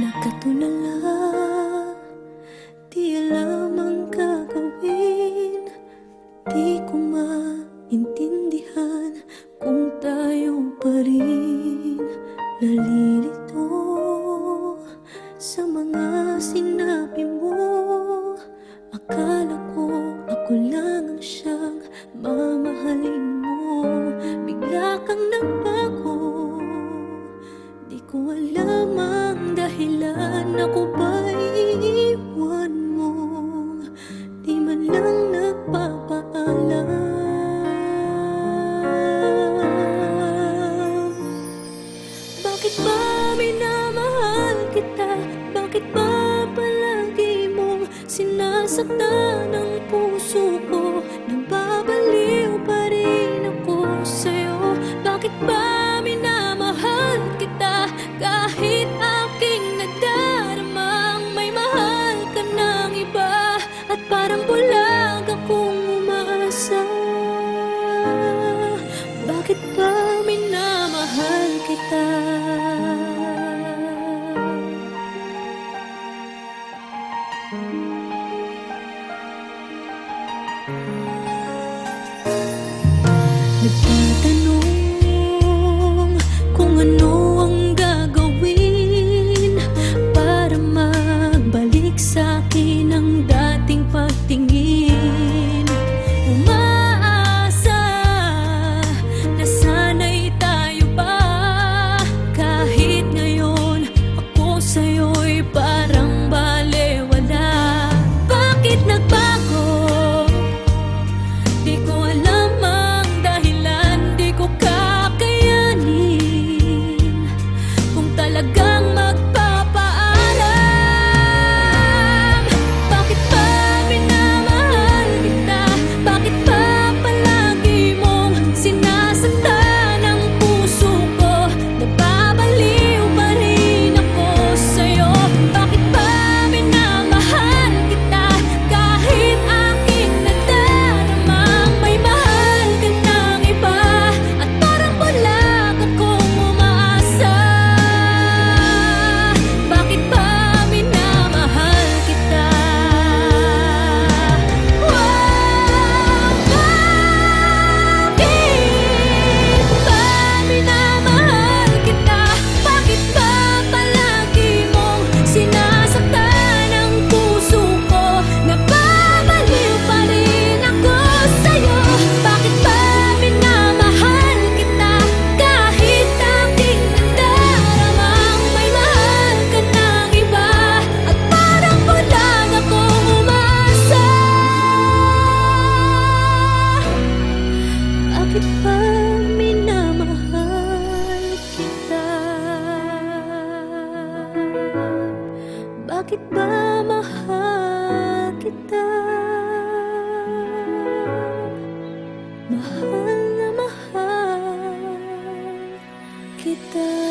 Nakatulala nasaktan ang puso ko Nababaliw pa rin ako sa'yo Bakit ba minamahal kita kahit aking nadaramang May mahal ka ng iba at parang bulag akong umasa Bakit ba minamahal kita? Thank you. Thank you. kita minamahal kita? Bakit ba mahal Mahal na mahal kita.